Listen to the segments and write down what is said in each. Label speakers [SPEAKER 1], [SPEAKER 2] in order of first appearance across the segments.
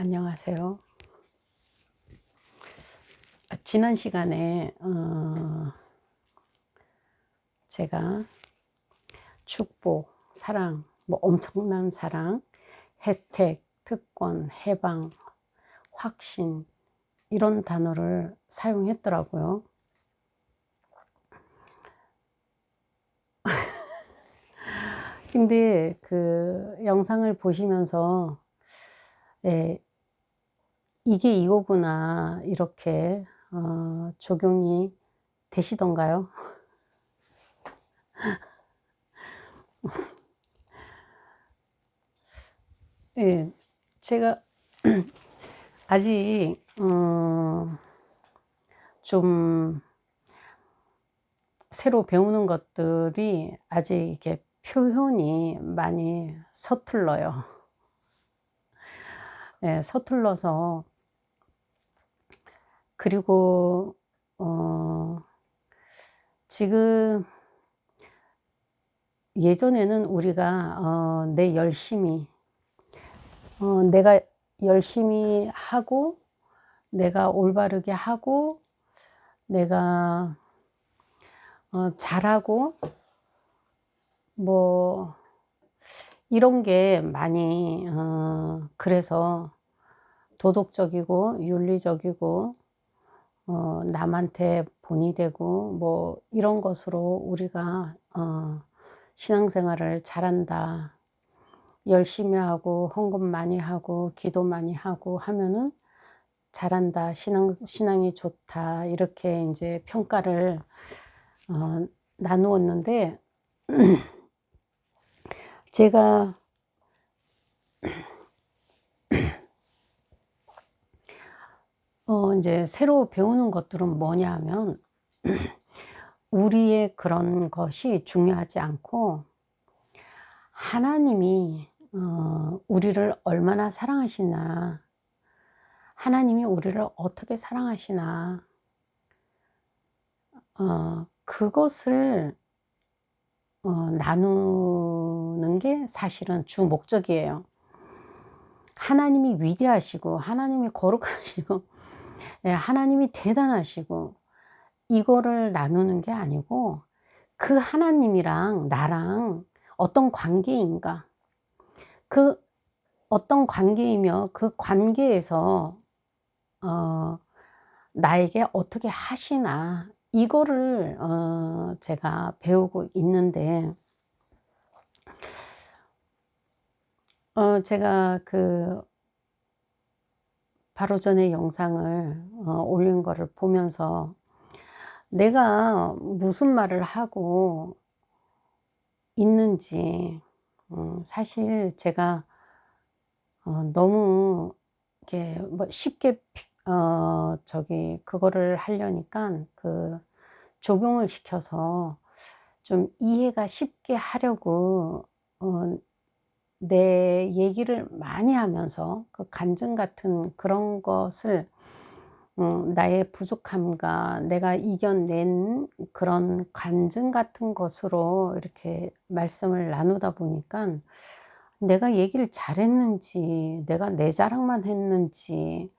[SPEAKER 1] 안녕하세요. 아, 지난 시간에 어, 제가 축복, 사랑, 뭐 엄청난 사랑, 혜택, 특권, 해방, 확신 이런 단어를 사용했더라고요. 근데 그 영상을 보시면서 예, 이게 이거구나 이렇게 어, 적용이 되시던가요? 예, 제가 아직 어, 좀 새로 배우는 것들이 아직 이게 표현이 많이 서툴러요. 예, 서툴러서. 그리고 어, 지금 예전에는 우리가 어, 내 열심히 어, 내가 열심히 하고 내가 올바르게 하고 내가 어, 잘하고 뭐 이런 게 많이 어, 그래서 도덕적이고 윤리적이고 어, 남한테 본이 되고 뭐 이런 것으로 우리가 어, 신앙생활을 잘한다. 열심히 하고 헌금 많이 하고 기도 많이 하고 하면은 잘한다. 신앙 신앙이 좋다. 이렇게 이제 평가를 어, 나누었는데 제가 어, 이제 새로 배우는 것들은 뭐냐 하면 우리의 그런 것이 중요하지 않고 하나님이 어, 우리를 얼마나 사랑하시나 하나님이 우리를 어떻게 사랑하시나 어, 그것을 어, 나누는 게 사실은 주 목적이에요. 하나님이 위대하시고 하나님이 거룩하시고 예, 하나님이 대단하시고 이거를 나누는 게 아니고 그 하나님이랑 나랑 어떤 관계인가 그 어떤 관계이며 그 관계에서 어, 나에게 어떻게 하시나 이거를 어, 제가 배우고 있는데 어, 제가 그 바로 전에 영상을 어, 올린 거를 보면서 내가 무슨 말을 하고 있는지 음, 사실 제가 어, 너무 이렇게 뭐 쉽게 어, 저기 그거를 하려니까 그 적용을 시켜서 좀 이해가 쉽게 하려고 어, 내 얘기를 많이 하면서 그 간증 같은 그런 것을 음, 나의 부족함과 내가 이겨낸 그런 간증 같은 것으로 이렇게 말씀을 나누다 보니까 내가 얘기를 잘했는지, 내가 내 자랑만 했는지,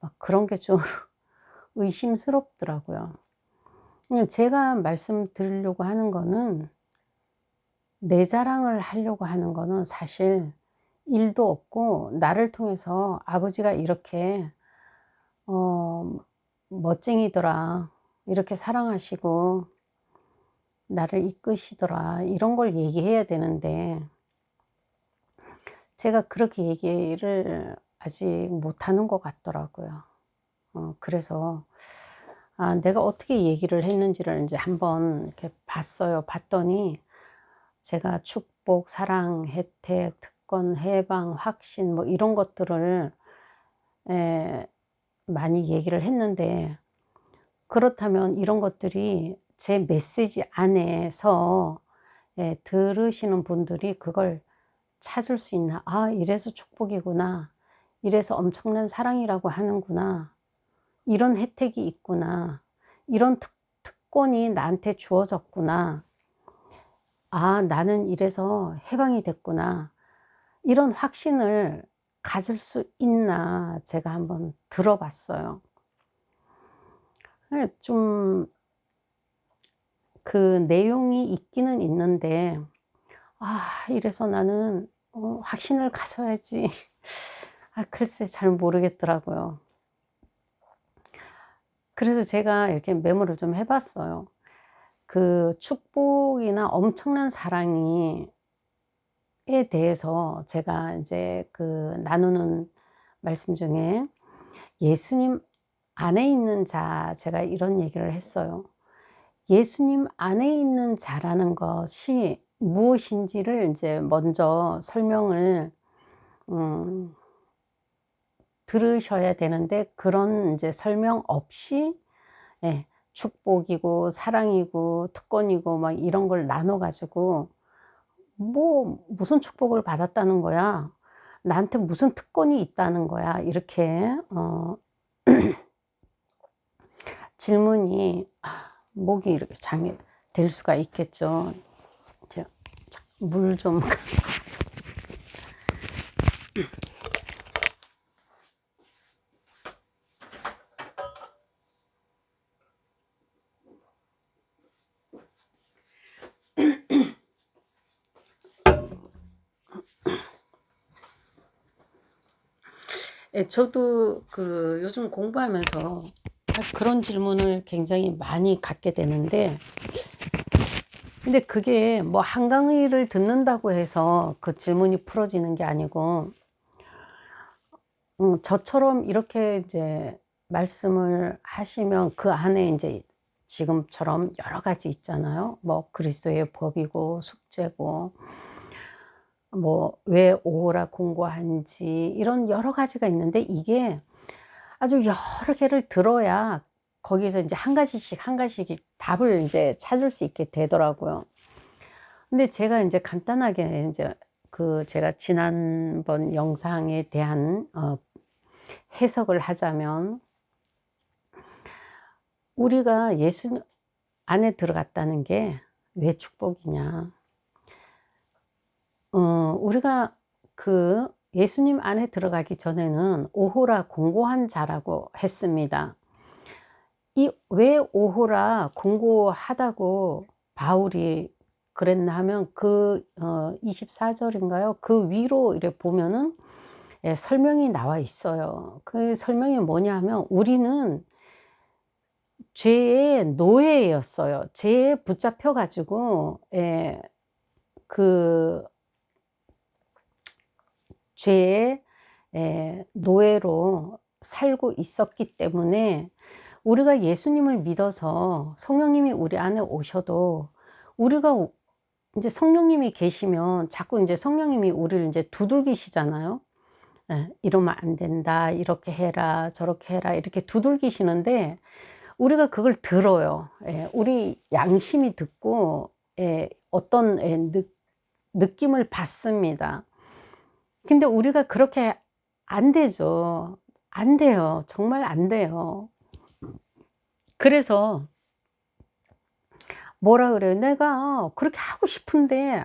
[SPEAKER 1] 막 그런 게 좀 의심스럽더라고요. 제가 말씀드리려고 하는 거는 내 자랑을 하려고 하는 거는 사실 일도 없고 나를 통해서 아버지가 이렇게 어, 멋쟁이더라 이렇게 사랑하시고 나를 이끄시더라 이런 걸 얘기해야 되는데 제가 그렇게 얘기를 아직 못하는 것 같더라고요. 어, 그래서 아, 내가 어떻게 얘기를 했는지를 이제 한번 이렇게 봤어요. 봤더니 제가 축복, 사랑, 혜택, 특권, 해방, 확신 뭐 이런 것들을 에, 많이 얘기를 했는데 그렇다면 이런 것들이 제 메시지 안에서 에, 들으시는 분들이 그걸 찾을 수 있나? 아, 이래서 축복이구나. 이래서 엄청난 사랑이라고 하는구나. 이런 혜택이 있구나. 이런 특, 특권이 나한테 주어졌구나. 아, 나는 이래서 해방이 됐구나. 이런 확신을 가질 수 있나 제가 한번 들어봤어요. 예, 좀그 내용이 있기는 있는데 아 이래서 나는 어, 확신을 가져야지. 아 글쎄 잘 모르겠더라고요. 그래서 제가 이렇게 메모를 좀 해봤어요. 그 축복이나 엄청난 사랑이 에 대해서 제가 이제 그 나누는 말씀 중에 예수님 안에 있는 자 제가 이런 얘기를 했어요. 예수님 안에 있는 자라는 것이 무엇인지를 이제 먼저 설명을 음, 들으셔야 되는데 그런 이제 설명 없이 예, 축복이고 사랑이고 특권이고 막 이런 걸 나눠 가지고 뭐 무슨 축복을 받았다는 거야? 나한테 무슨 특권이 있다는 거야? 이렇게 어 질문이 아, 목이 이렇게 장애 될 수가 있겠죠. 물 좀. 예, 저도 그 요즘 공부하면서 그런 질문을 굉장히 많이 갖게 되는데, 근데 그게 뭐 한강의를 듣는다고 해서 그 질문이 풀어지는 게 아니고, 음, 저처럼 이렇게 이제 말씀을 하시면 그 안에 이제 지금처럼 여러 가지 있잖아요. 뭐 그리스도의 법이고 숙제고, 뭐 왜 오호라 공고한지 이런 여러 가지가 있는데 이게 아주 여러 개를 들어야 거기에서 이제 한 가지씩 한 가지씩 답을 이제 찾을 수 있게 되더라고요. 근데 제가 이제 간단하게 이제 그 제가 지난번 영상에 대한 어 해석을 하자면 우리가 예수 안에 들어갔다는 게 왜 축복이냐? 어, 우리가 그 예수님 안에 들어가기 전에는 오호라 공고한 자라고 했습니다. 이 왜 오호라 공고하다고 바울이 그랬나 하면 그 어, 24절인가요? 그 위로 이렇게 보면은 예, 설명이 나와 있어요. 그 설명이 뭐냐 하면 우리는 죄의 노예였어요. 죄에 붙잡혀 가지고 예, 그 죄의 노예로 살고 있었기 때문에 우리가 예수님을 믿어서 성령님이 우리 안에 오셔도 우리가 이제 성령님이 계시면 자꾸 이제 성령님이 우리를 이제 두들기시잖아요. 예, 이러면 안 된다. 이렇게 해라. 저렇게 해라. 이렇게 두들기시는데 우리가 그걸 들어요. 예, 우리 양심이 듣고 예, 어떤 예, 느, 느낌을 받습니다. 근데 우리가 그렇게 안 되죠. 안 돼요. 정말 안 돼요. 그래서 뭐라 그래요? 내가 그렇게 하고 싶은데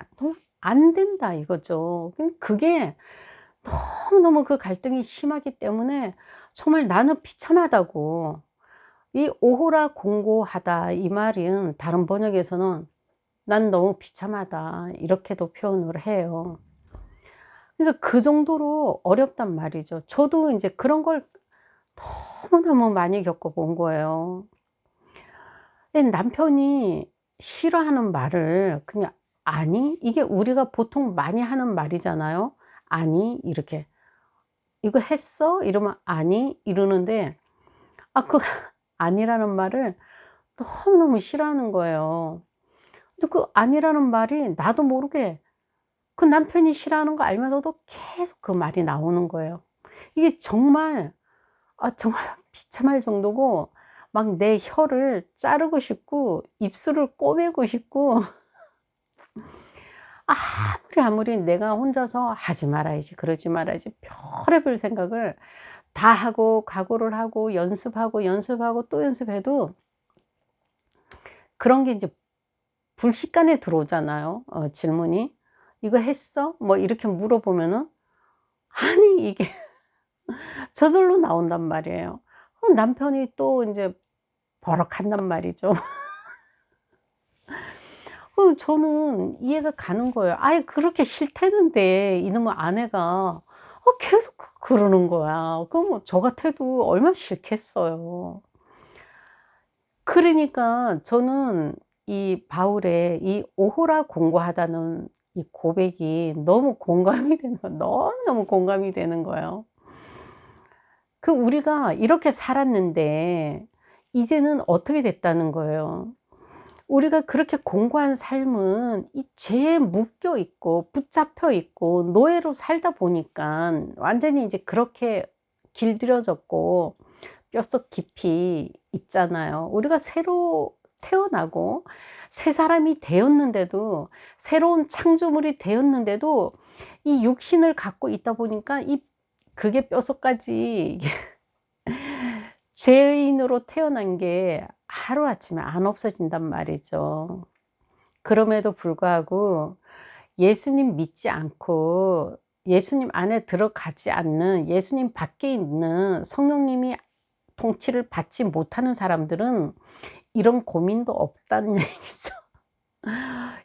[SPEAKER 1] 안 된다 이거죠. 그게 너무너무 그 갈등이 심하기 때문에 정말 나는 비참하다고. 이 오호라 공고하다 이 말은 다른 번역에서는 난 너무 비참하다 이렇게도 표현을 해요. 그러니까 그 정도로 어렵단 말이죠. 저도 이제 그런 걸 너무너무 많이 겪어본 거예요. 남편이 싫어하는 말을 그냥 아니 이게 우리가 보통 많이 하는 말이잖아요. 아니 이렇게 이거 했어? 이러면 아니 이러는데 아 그 아니라는 말을 너무너무 싫어하는 거예요. 근데 그 아니라는 말이 나도 모르게 그 남편이 싫어하는 거 알면서도 계속 그 말이 나오는 거예요. 이게 정말, 아, 정말 비참할 정도고, 막 내 혀를 자르고 싶고, 입술을 꼬매고 싶고, 아무리 아무리 내가 혼자서 하지 말아야지, 그러지 말아야지, 별의별 생각을 다 하고, 각오를 하고, 연습하고, 연습하고, 또 연습해도, 그런 게 이제 불식간에 들어오잖아요. 어, 질문이. 이거 했어? 뭐 이렇게 물어보면은 아니 이게 저절로 나온단 말이에요. 그럼 남편이 또 인제 버럭한단 말이죠. 그 저는 이해가 가는 거예요. 아이 그렇게 싫다는데 이놈의 아내가 어 계속 그 그러는 거야. 그럼 뭐 저 같아도 얼마나 싫겠어요. 그러니까 저는 이 바울의 이 오호라 공고하다는 이 고백이 너무 공감이 되는 거야. 너무너무 공감이 되는 거예요. 그 우리가 이렇게 살았는데 이제는 어떻게 됐다는 거예요. 우리가 그렇게 공고한 삶은 이 죄에 묶여 있고 붙잡혀 있고 노예로 살다 보니까 완전히 이제 그렇게 길들여졌고 뼛속 깊이 있잖아요. 우리가 새로 태어나고 새 사람이 되었는데도 새로운 창조물이 되었는데도 이 육신을 갖고 있다 보니까 이 그게 뼛속까지 죄인으로 태어난 게 하루아침에 안 없어진단 말이죠. 그럼에도 불구하고 예수님 믿지 않고 예수님 안에 들어가지 않는 예수님 밖에 있는 성령님이 통치를 받지 못하는 사람들은 이런 고민도 없다는 얘기죠.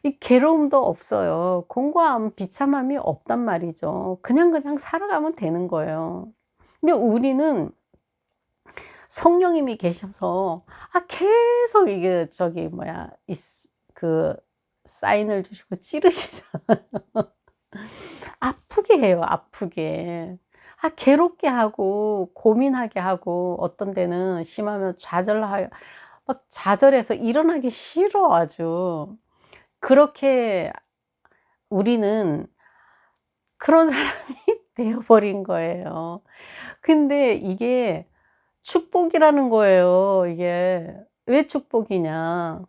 [SPEAKER 1] 이 괴로움도 없어요. 공고함, 비참함이 없단 말이죠. 그냥 그냥 살아가면 되는 거예요. 근데 우리는 성령님이 계셔서 아 계속 이게 저기 뭐야 이그 사인을 주시고 찌르시잖아요. 아프게 해요. 아프게. 아 괴롭게 하고 고민하게 하고 어떤 데는 심하면 좌절하 막 좌절해서 일어나기 싫어 아주. 그렇게 우리는 그런 사람이 되어 버린 거예요. 근데 이게 축복이라는 거예요. 이게 왜 축복이냐?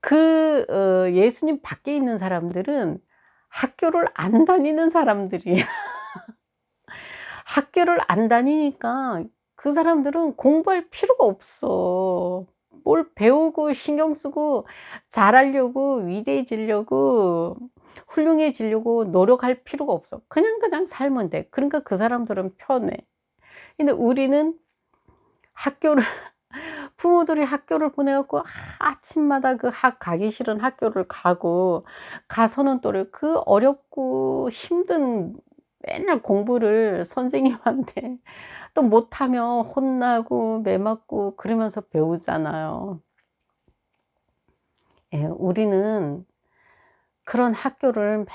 [SPEAKER 1] 그 어, 예수님 밖에 있는 사람들은 학교를 안 다니는 사람들이야. 학교를 안 다니니까 그 사람들은 공부할 필요가 없어. 뭘 배우고 신경 쓰고 잘하려고 위대해지려고 훌륭해지려고 노력할 필요가 없어. 그냥 그냥 살면 돼. 그러니까 그 사람들은 편해. 근데 우리는 학교를 부모들이 학교를 보내갖고 아침마다 그 학 가기 싫은 학교를 가고 가서는 또 그 어렵고 힘든 맨날 공부를 선생님한테 또 못하면 혼나고 매맞고 그러면서 배우잖아요. 예, 우리는 그런 학교를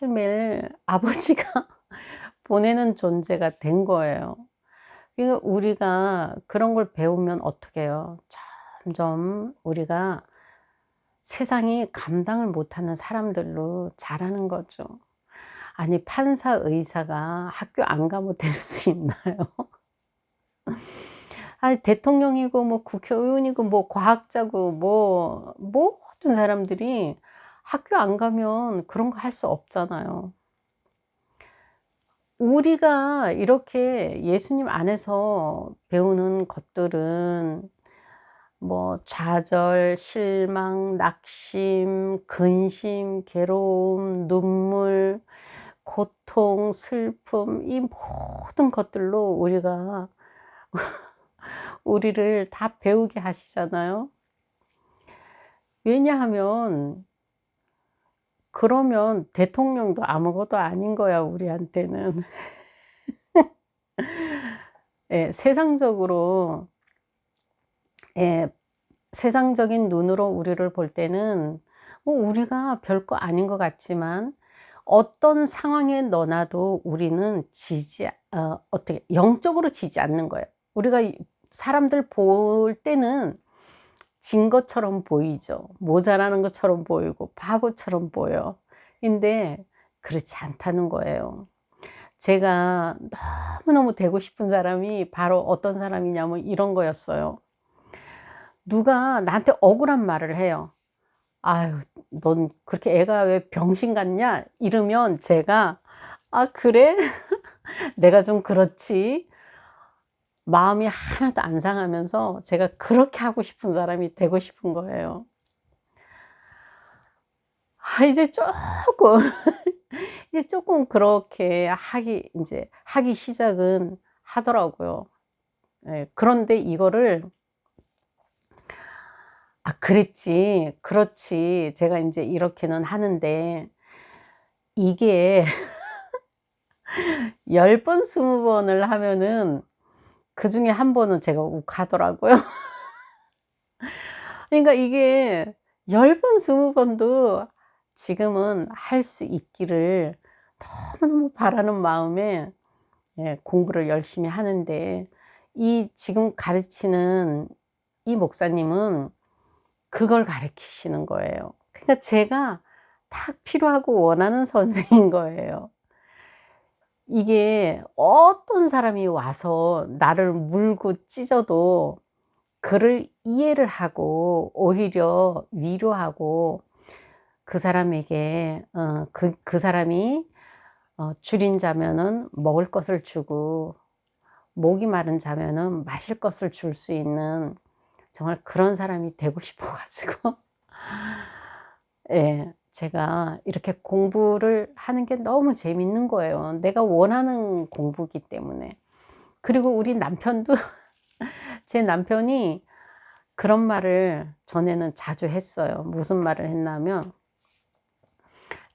[SPEAKER 1] 매일매일 아버지가 보내는 존재가 된 거예요. 그러니까 우리가 그런 걸 배우면 어떻게 해요? 점점 우리가 세상이 감당을 못하는 사람들로 자라는 거죠. 아니 판사 의사가 학교 안 가면 될 수 있나요? 아니 대통령이고 뭐 국회의원이고 뭐 과학자고 뭐 모든 사람들이 학교 안 가면 그런 거 할 수 없잖아요. 우리가 이렇게 예수님 안에서 배우는 것들은 뭐 좌절, 실망, 낙심, 근심, 괴로움, 눈물, 고통, 슬픔 이 모든 것들로 우리가 우리를 다 배우게 하시잖아요. 왜냐하면 그러면 대통령도 아무것도 아닌 거야, 우리한테는. 예, 세상적으로, 예, 세상적인 눈으로 우리를 볼 때는 뭐 우리가 별거 아닌 것 같지만 어떤 상황에 넣어놔도 우리는 지지, 어, 어떻게, 영적으로 지지 않는 거예요. 우리가 사람들 볼 때는 진 것처럼 보이죠. 모자라는 것처럼 보이고 바보처럼 보여. 근데 그렇지 않다는 거예요. 제가 너무너무 되고 싶은 사람이 바로 어떤 사람이냐면 이런 거였어요. 누가 나한테 억울한 말을 해요. 아유, 넌 그렇게 애가 왜 병신 같냐? 이러면 제가, 아, 그래? 내가 좀 그렇지. 마음이 하나도 안 상하면서 제가 그렇게 하고 싶은 사람이 되고 싶은 거예요. 아, 이제 조금 이제 조금 그렇게 하기 이제 하기 시작은 하더라고요. 예, 그런데 이거를 아 그랬지. 그렇지. 제가 인제 이렇게는 하는데 이게 10 번, 20 번을 하면은 그중에 1 번은 제가 욱하더라고요. 그러니까 이게 10 번, 20 번도 지금은 할 수 있기를 너무너무 바라는 마음에 예 공부를 열심히 하는데 이 지금 가르치는 이 목사님은 그걸 가르치시는 거예요. 그러니까 제가 딱 필요하고 원하는 선생인 거예요. 이게 어떤 사람이 와서 나를 물고 찢어도 그를 이해를 하고 오히려 위로하고 그 사람에게 어 그 그 사람이 어 줄인 자면은 먹을 것을 주고 목이 마른 자면은 마실 것을 줄 수 있는 정말 그런 사람이 되고 싶어 가지고 예 제가 이렇게 공부를 하는 게 너무 재밌는 거예요. 내가 원하는 공부이기 때문에. 그리고 우리 남편도 제 남편이 그런 말을 전에는 자주 했어요. 무슨 말을 했냐면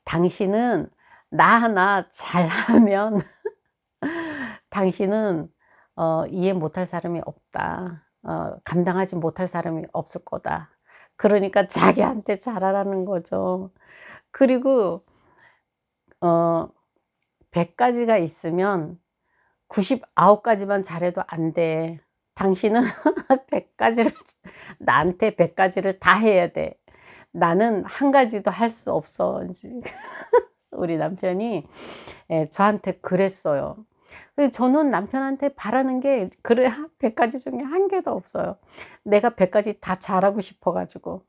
[SPEAKER 1] "당신은 나 하나 잘하면 당신은 어 이해 못할 사람이 없다. 어 감당하지 못할 사람이 없을 거다." 그러니까 자기한테 잘하라는 거죠. 그리고 어 "100 가지가 있으면 99 가지만 잘해도 안 돼. 당신은 100 가지를 나한테 100 가지를 다 해야 돼. 나는 1 가지도 할 수 없어." 우리 남편이 예 저한테 그랬어요. 그래서 저는 남편한테 바라는 게 그래 100 가지 중에 1 개도 없어요. 내가 100 가지 다 잘하고 싶어 가지고.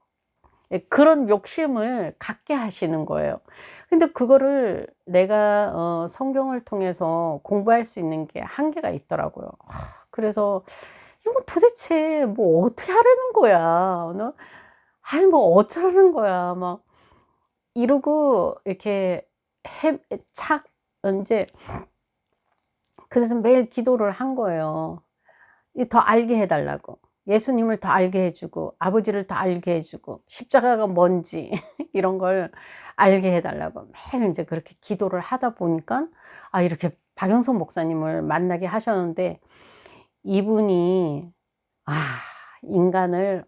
[SPEAKER 1] 예 그런 욕심을 갖게 하시는 거예요. 근데 그거를 내가 어 성경을 통해서 공부할 수 있는 게 한계가 있더라고요. 그래서 '이거 도대체 뭐 어떻게 하라는 거야. 너 아니 뭐 어쩌라는 거야.' 막 이러고 이렇게 해착 인제 그래서 매일 기도를 한 거예요. 이더 알게 해 달라고. 예수님을 더 알게 해 주고 아버지를 더 알게 해 주고 십자가가 뭔지 이런 걸 알게 해 달라고 매일 인제 그렇게 기도를 하다 보니까 아 이렇게 박영선 목사님을 만나게 하셨는데 이분이 아 인간을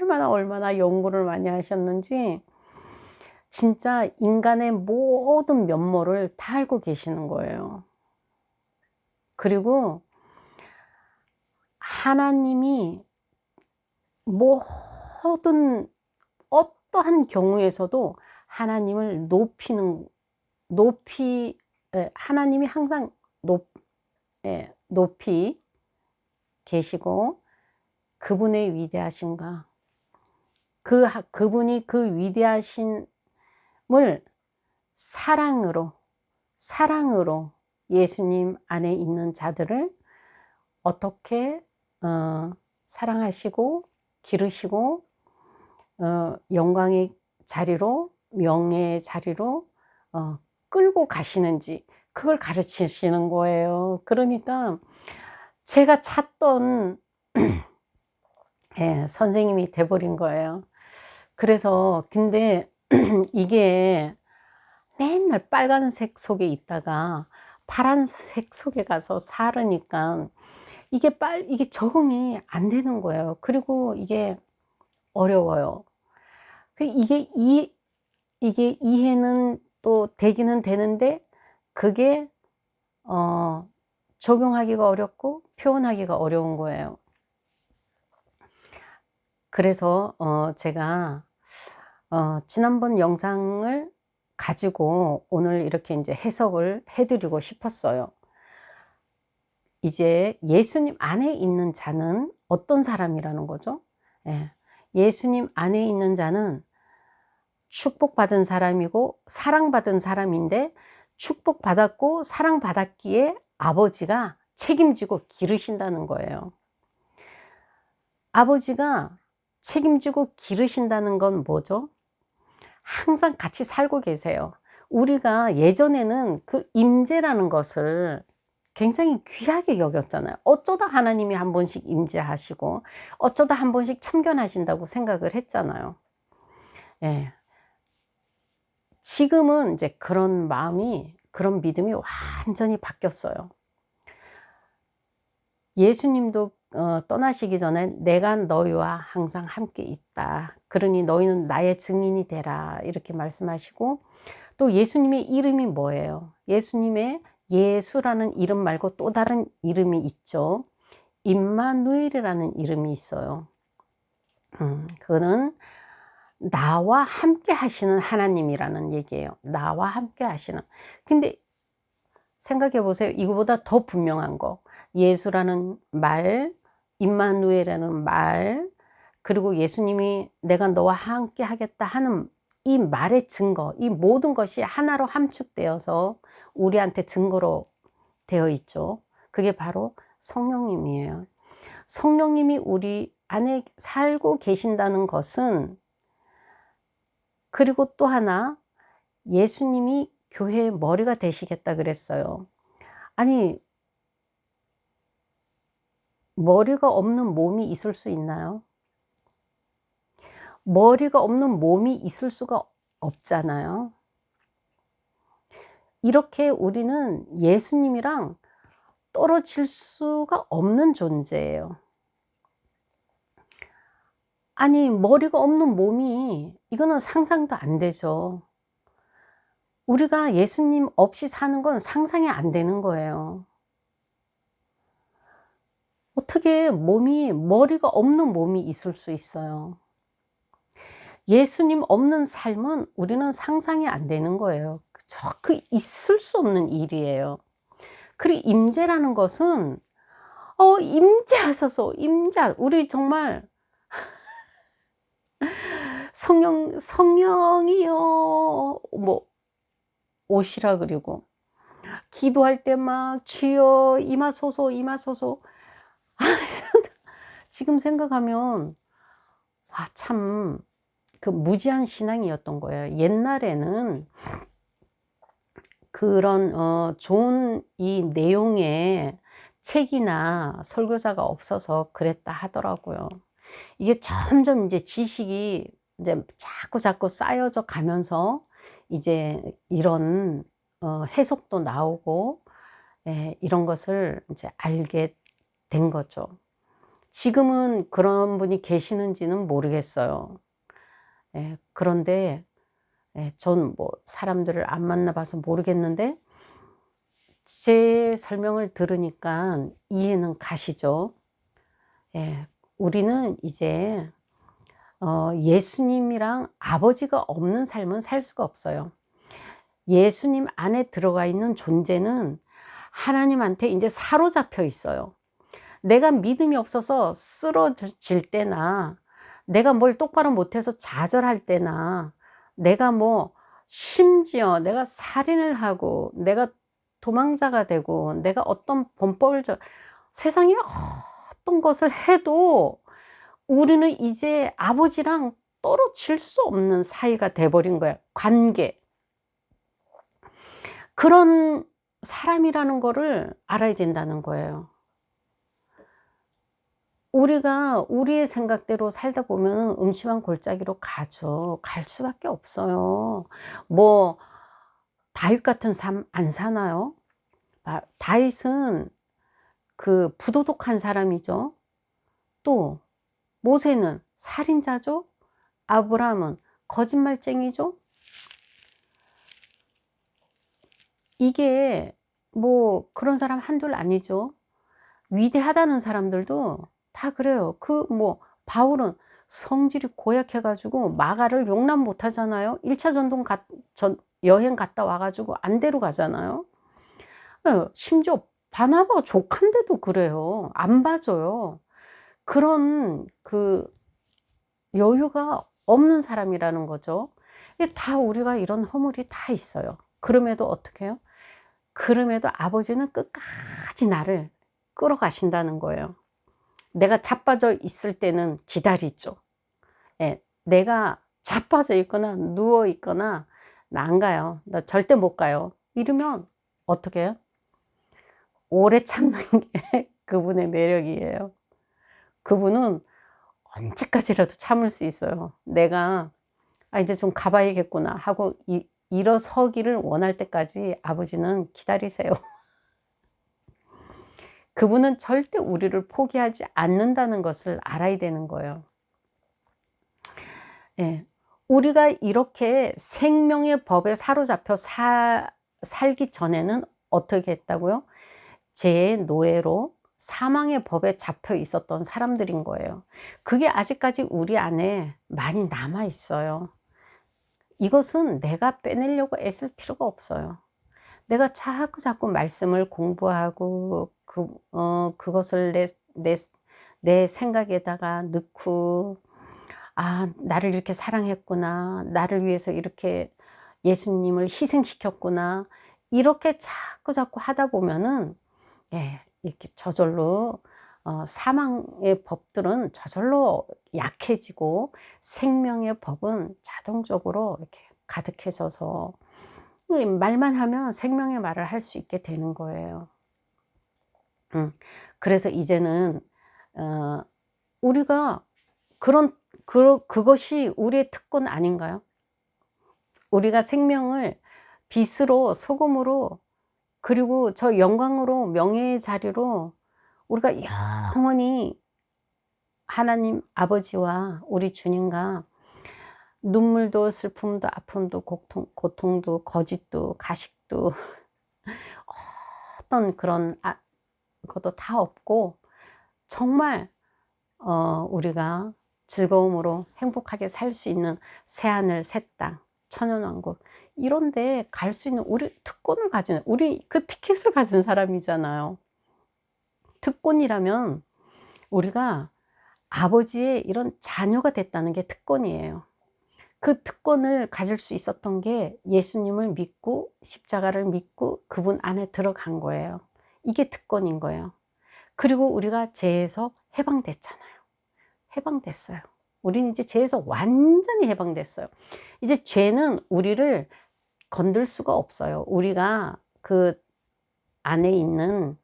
[SPEAKER 1] 얼마나, 얼마나 연구를 많이 하셨는지 진짜 인간의 모든 면모를 다 알고 계시는 거예요. 그리고 하나님이 모든 어떠한 경우에서도 하나님을 높이는 높이 예 하나님이 항상 높예 높이 계시고 그분의 위대하심과 그하 그분이 그 위대하심을 사랑으로, 사랑으로 예수님 안에 있는 자들을 어떻게 어 사랑하시고 기르시고 어 영광의 자리로 명예의 자리로 어 끌고 가시는지 그걸 가르치시는 거예요. 그러니까 제가 찾던 예 선생님이 돼 버린 거예요. 그래서 근데 이게 맨날 빨간색 속에 있다가 파란색 속에 가서 살으니까 이게 빨 이게 적응이 안 되는 거예요. 그리고 이게 어려워요. 그 이게 이 이게 이해는 또 되기는 되는데 그게 어 적용하기가 어렵고 표현하기가 어려운 거예요. 그래서 어 제가 어 지난번 영상을 가지고 오늘 이렇게 인제 해석을 해 드리고 싶었어요. 이제 예수님 안에 있는 자는 어떤 사람이라는 거죠? 예. 예수님 안에 있는 자는 축복받은 사람이고 사랑받은 사람인데 축복받았고 사랑받았기에 아버지가 책임지고 기르신다는 거예요. 아버지가 책임지고 기르신다는 건 뭐죠? 항상 같이 살고 계세요. 우리가 예전에는 그 임재라는 것을 굉장히 귀하게 여겼잖아요. 어쩌다 하나님이 한 번씩 임재하시고 어쩌다 한 번씩 참견하신다고 생각을 했잖아요. 예. 지금은 이제 그런 마음이 그런 믿음이 완전히 바뀌었어요. 예수님도 어, 떠나시기 전에 내가 너희와 항상 함께 있다. 그러니 너희는 나의 증인이 되라. 이렇게 말씀하시고 또 예수님의 이름이 뭐예요? 예수님의 예수라는 이름 말고 또 다른 이름이 있죠. 임마누엘이라는 이름이 있어요. 음, 그거는 나와 함께 하시는 하나님이라는 얘기예요. 나와 함께 하시는. 근데 생각해 보세요. 이거보다 더 분명한 거. 예수라는 말, 임마누엘이라는 말, 그리고 예수님이 내가 너와 함께 하겠다 하는 이 말의 증거, 이 모든 것이 하나로 함축되어서 우리한테 증거로 되어 있죠. 그게 바로 성령님이에요. 성령님이 우리 안에 살고 계신다는 것은 그리고 또 하나 예수님이 교회의 머리가 되시겠다 그랬어요. 아니 머리가 없는 몸이 있을 수 있나요? 머리가 없는 몸이 있을 수가 없잖아요. 이렇게 우리는 예수님이랑 떨어질 수가 없는 존재예요. 아니, 머리가 없는 몸이, 이거는 상상도 안 되죠. 우리가 예수님 없이 사는 건 상상이 안 되는 거예요. 어떻게 몸이, 머리가 없는 몸이 있을 수 있어요? 예수님 없는 삶은 우리는 상상이 안 되는 거예요. 저 그 있을 수 없는 일이에요. 그리고 임재라는 것은 어 임재하소서 임재 우리 정말 성령 성령이요 뭐 오시라 그리고 기도할 때 막 주여 임하소서 임하소서 지금 생각하면 아 참 그 무지한 신앙이었던 거예요. 옛날에는 그런 어 좋은 이 내용의 책이나 설교자가 없어서 그랬다 하더라고요. 이게 점점 이제 지식이 이제 자꾸 자꾸 쌓여져 가면서 이제 이런 어 해석도 나오고 예, 이런 것을 이제 알게 된 거죠. 지금은 그런 분이 계시는지는 모르겠어요. 예, 그런데 예, 전뭐 사람들을 안 만나봐서 모르겠는데 제 설명을 들으니까 이해는 가시죠. 예, 우리는 이제 어, 예수님이랑 아버지가 없는 삶은 살 수가 없어요. 예수님 안에 들어가 있는 존재는 하나님한테 이제 사로잡혀 있어요. 내가 믿음이 없어서 쓰러질 때나 내가 뭘 똑바로 못해서 좌절할 때나 내가 뭐 심지어 내가 살인을 하고 내가 도망자가 되고 내가 어떤 범법을 저 세상에 어떤 것을 해도 우리는 이제 아버지랑 떨어질 수 없는 사이가 돼버린 거야. 관계. 그런 사람이라는 거를 알아야 된다는 거예요. 우리가 우리의 생각대로 살다 보면 음침한 골짜기로 가죠. 갈 수밖에 없어요. 뭐 다윗 같은 삶 안 사나요? 아, 다윗은 그 부도덕한 사람이죠. 또 모세는 살인자죠. 아브라함은 거짓말쟁이죠. 이게 뭐 그런 사람 한둘 아니죠. 위대하다는 사람들도 다 그래요. 그 뭐 바울은 성질이 고약해가지고 마가를 용납 못하잖아요. 1차 전동 가, 전, 여행 갔다 와가지고 안대로 가잖아요. 예, 심지어 바나바 족한데도 그래요. 안 봐줘요. 그런 그 여유가 없는 사람이라는 거죠. 다 우리가 이런 허물이 다 있어요. 그럼에도 어떻게 해요? 그럼에도 아버지는 끝까지 나를 끌어가신다는 거예요. 내가 자빠져 있을 때는 기다리죠. 예, 내가 자빠져 있거나 누워 있거나 나 안 가요. 나 절대 못 가요. 이러면 어떻게 해요? 오래 참는 게 그분의 매력이에요. 그분은 언제까지라도 참을 수 있어요. 내가 아 이제 좀 가봐야겠구나 하고 이, 일어서기를 원할 때까지 아버지는 기다리세요. 그분은 절대 우리를 포기하지 않는다는 것을 알아야 되는 거예요. 예. 우리가 이렇게 생명의 법에 사로잡혀 사, 살기 전에는 어떻게 했다고요? 제 노예로 사망의 법에 잡혀 있었던 사람들인 거예요. 그게 아직까지 우리 안에 많이 남아 있어요. 이것은 내가 빼내려고 애쓸 필요가 없어요. 내가 자꾸 자꾸 말씀을 공부하고 그, 어, 그것을 내, 내, 내 생각에다가 넣고 아, 나를 이렇게 사랑했구나. 나를 위해서 이렇게 예수님을 희생시켰구나. 이렇게 자꾸 자꾸 하다 보면은, 예, 이렇게 저절로, 어, 사망의 법들은 저절로 약해지고 생명의 법은 자동적으로 이렇게 가득해져서 말만 하면 생명의 말을 할 수 있게 되는 거예요. 음, 그래서 이제는, 어, 우리가 그런 그, 그것이 우리의 특권 아닌가요? 우리가 생명을 빛으로, 소금으로, 그리고 저 영광으로, 명예의 자리로 우리가 영원히 하나님 아버지와 우리 주님과 눈물도 슬픔도 아픔도 고통, 고통도 거짓도 가식도 어떤 그런 아, 것도 다 없고 정말 어, 우리가 즐거움으로 행복하게 살 수 있는 새하늘, 새 땅, 천연왕국 이런데 갈 수 있는 우리 특권을 가진 우리 그 티켓을 가진 사람이잖아요. 특권이라면 우리가 아버지의 이런 자녀가 됐다는 게 특권이에요. 그 특권을 가질 수 있었던 게 예수님을 믿고 십자가를 믿고 그분 안에 들어간 거예요. 이게 특권인 거예요. 그리고 우리가 죄에서 해방됐잖아요. 해방됐어요. 우리는 이제 죄에서 완전히 해방됐어요. 이제 죄는 우리를 건들 수가 없어요. 우리가 그 안에 있는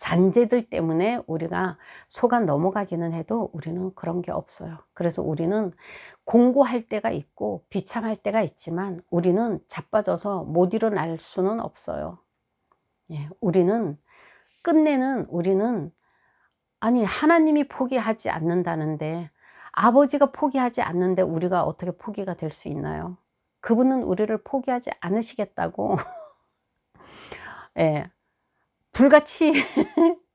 [SPEAKER 1] 잔재들 때문에 우리가 속아 넘어가기는 해도 우리는 그런 게 없어요. 그래서 우리는 공고할 때가 있고 비참할 때가 있지만 우리는 자빠져서 못 일어날 수는 없어요. 예, 우리는 끝내는 우리는 아니 하나님이 포기하지 않는다는데 아버지가 포기하지 않는데 우리가 어떻게 포기가 될 수 있나요? 그분은 우리를 포기하지 않으시겠다고 예, 불같이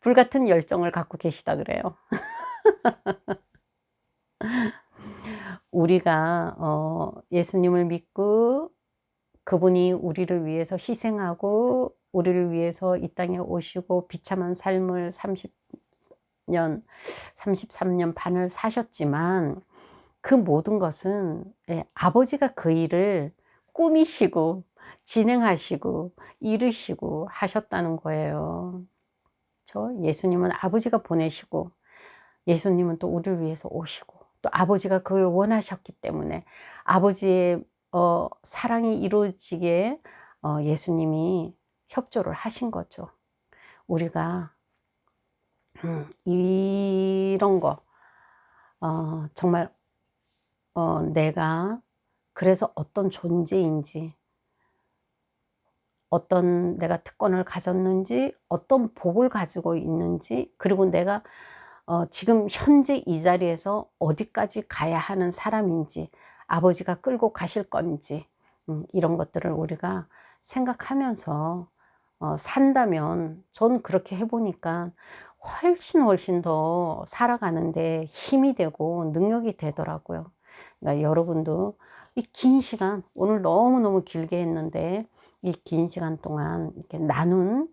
[SPEAKER 1] 불같은 열정을 갖고 계시다 그래요. 우리가 어, 예수님을 믿고 그분이 우리를 위해서 희생하고 우리를 위해서 이 땅에 오시고 비참한 삶을 30년, 33년 반을 사셨지만 그 모든 것은 예, 아버지가 그 일을 꾸미시고 진행하시고 이루시고 하셨다는 거예요. 저 예수님은 아버지가 보내시고 예수님은 또 우리를 위해서 오시고 또 아버지가 그걸 원하셨기 때문에 아버지의 어, 사랑이 이루어지게 어, 예수님이 협조를 하신 거죠. 우리가 음, 이런 거 어, 정말 어, 내가 그래서 어떤 존재인지 어떤 내가 특권을 가졌는지 어떤 복을 가지고 있는지 그리고 내가 어, 지금 현재 이 자리에서 어디까지 가야 하는 사람인지 아버지가 끌고 가실 건지 음, 이런 것들을 우리가 생각하면서 어, 산다면 전 그렇게 해보니까 훨씬 훨씬 더 살아가는데 힘이 되고 능력이 되더라고요. 그러니까 여러분도 이 긴 시간 오늘 너무너무 길게 했는데 이 긴 시간 동안 이렇게 나눈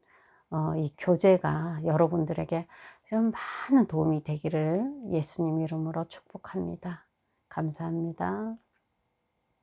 [SPEAKER 1] 어, 이 교제가 여러분들에게 좀 많은 도움이 되기를 예수님 이름으로 축복합니다. 감사합니다.